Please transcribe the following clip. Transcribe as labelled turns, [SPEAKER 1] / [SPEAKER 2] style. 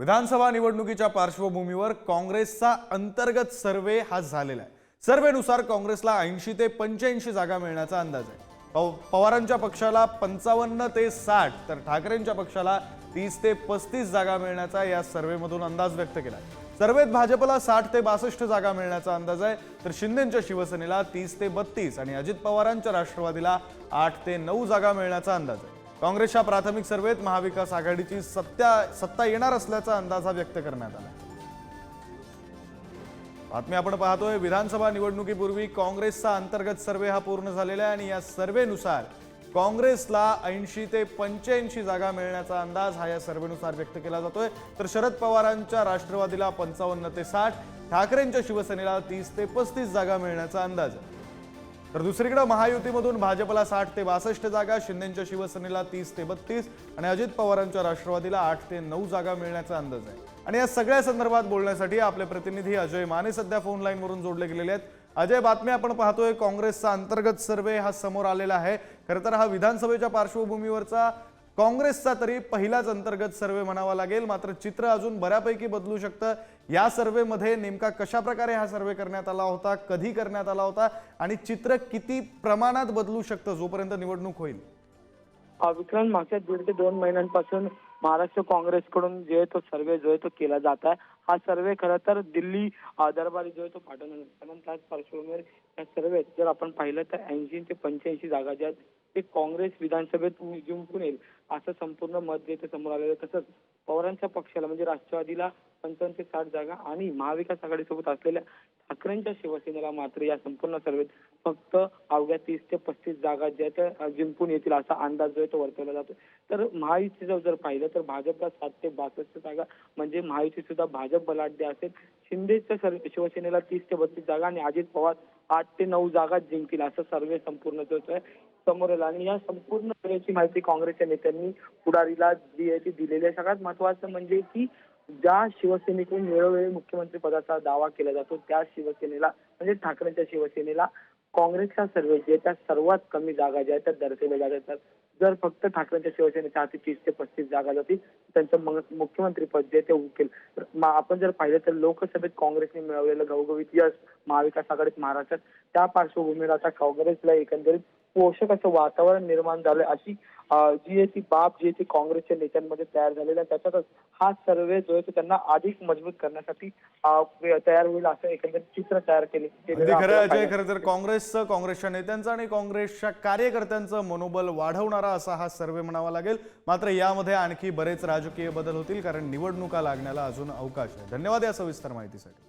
[SPEAKER 1] विधानसभा निवडणुकीच्या पार्श्वभूमीवर काँग्रेसचा अंतर्गत सर्वे हा झालेला आहे. सर्वेनुसार काँग्रेसला ऐंशी ते पंच्याऐंशी जागा मिळण्याचा अंदाज आहे. पवारांच्या पक्षाला पंचावन्न ते साठ तर ठाकरेंच्या पक्षाला तीस ते पस्तीस जागा मिळण्याचा या सर्वेमधून अंदाज व्यक्त केला सर्वेत भाजपला साठ ते बासष्ट जागा मिळण्याचा अंदाज आहे तर शिंदेच्या शिवसेनेला तीस ते बत्तीस आणि अजित पवारांच्या राष्ट्रवादीला आठ ते नऊ जागा मिळण्याचा अंदाज आहे. काँग्रेसच्या प्राथमिक सर्वेत महाविकास आघाडीची सत्या सत्ता येणार असल्याचा अंदाज हा व्यक्त करण्यात आला. बातमी आपण पाहतोय विधानसभा निवडणुकीपूर्वी काँग्रेसचा अंतर्गत सर्वे हा पूर्ण झालेला आहे आणि या सर्वेनुसार काँग्रेसला ऐंशी ते पंच्याऐंशी जागा मिळण्याचा अंदाज हा या सर्वेनुसार व्यक्त केला जातोय. तर शरद पवारांच्या राष्ट्रवादीला पंचावन्न ते साठ ठाकरेंच्या शिवसेनेला तीस ते पस्तीस जागा मिळण्याचा अंदाज. आहे तर दुसरीकडे महायुतीमधून भाजपला साठ ते बासष्ट जागा शिंदेच्या शिवसेनेला तीस ते बत्तीस आणि अजित पवारांच्या राष्ट्रवादीला आठ ते नऊ जागा मिळण्याचा अंदाज आहे. आणि या सगळ्या संदर्भात बोलण्यासाठी आपले प्रतिनिधी अजय माने सध्या फोन लाईनवरून जोडले गेलेले आहेत. अजय बातमी आपण पाहतोय काँग्रेसचा अंतर्गत सर्वे हा समोर आलेला आहे. खरं तर हा विधानसभेच्या पार्श्वभूमीवरचा काँग्रेसचा तरी पहिलाच अंतर्गत सर्वे म्हणावा लागेल. मात्र चित्र अजून बऱ्यापैकी बदलू शकतं. या सर्वेमध्ये नेमका कशा प्रकारे हा सर्वे करण्यात आला होता कधी करण्यात आला होता आणि चित्र किती प्रमाणात बदलू शकतं जोपर्यंत निवडणूक होईल?
[SPEAKER 2] अ, विक्रांत मागच्या दीड ते दोन महिन्यांपासून महाराष्ट्र काँग्रेसकडून जे तो सर्वे जो आहे तो केला जात आहे हा सर्वे खरं तर दिल्ली दरबारी जो आहे तो पाठवणार कारण त्याच पार्श्वभूमीवर या सर्वेत जर आपण पाहिलं तर ऐंशी ते पंच्याऐंशी जागा ज्या आहेत ते काँग्रेस विधानसभेत जिंकून येईल. असं संपूर्ण मत जे समोर आलेलं तसंच पवारांच्या पक्षाला म्हणजे राष्ट्रवादीला पंचावन्न ते साठ जागा आणि महाविकास आघाडीसोबत असलेल्या ठाकरेंच्या शिवसेनेला मात्र या संपूर्ण सर्वेत फक्त अवघ्या तीस ते पस्तीस जागा ज्या त्या जिंकून येतील असा अंदाज जो आहे तो वर्तवला जातो तर महायुतीचं जर पाहिलं तर भाजपला सात ते बासष्ट जागा म्हणजे महायुती सुद्धा भाजप बलाढ्य असेल. शिंदेच्या शिवसेनेला तीस ते बत्तीस जागा आणि अजित पवार आठ ते नऊ जागा जिंकतील असं सर्वे संपूर्ण जो आहे समोर आला. आणि या संपूर्ण सर्वेची माहिती काँग्रेसच्या नेत्यांनी पुढारीला जी आहे ती दिलेली आहे. सगळ्यात महत्वाचं म्हणजे की ज्या शिवसेनेकडून वेळोवेळी मुख्यमंत्री पदाचा दावा केला जातो त्या शिवसेनेला म्हणजे ठाकरेंच्या शिवसेनेला काँग्रेसच्या सर्वे जे त्या सर्वात कमी जागा ज्या आहेत त्या दर्शवल्या जातात जर फक्त ठाकरेंच्या शिवसेनेच्या हाती तीस ते पस्तीस जागा जातील त्यांचं मग- मुख्यमंत्री पद जे ते उकेल. आपण जर पाहिलं तर लोकसभेत काँग्रेसने मिळवलेलं घवघवीत यश महाविकास आघाडीत महाराष्ट्रात त्या पार्श्वभूमीवर आता काँग्रेसला एकंदरीत पोषक असं वातावरण निर्माण झालंय. अशी जी आहे ती बाब जी आहे ती काँग्रेसच्या नेत्यांमध्ये तयार झालेला आहे. त्याच्यातच हा सर्वे जो आहे तो त्यांना अधिक मजबूत करण्यासाठी तयार होईल असं एकंदरीत चित्र तयार केले
[SPEAKER 1] खरं अजय खरं तर काँग्रेसचं काँग्रेसच्या नेत्यांचं आणि काँग्रेसच्या कार्यकर्त्यांचं मनोबल वाढवणारा असा हा सर्वे म्हणावा लागेल. मात्र यामध्ये आणखी बरेच राजकीय बदल होतील कारण निवडणुका लागण्याला अजून अवकाश आहे. धन्यवाद या सविस्तर माहितीसाठी.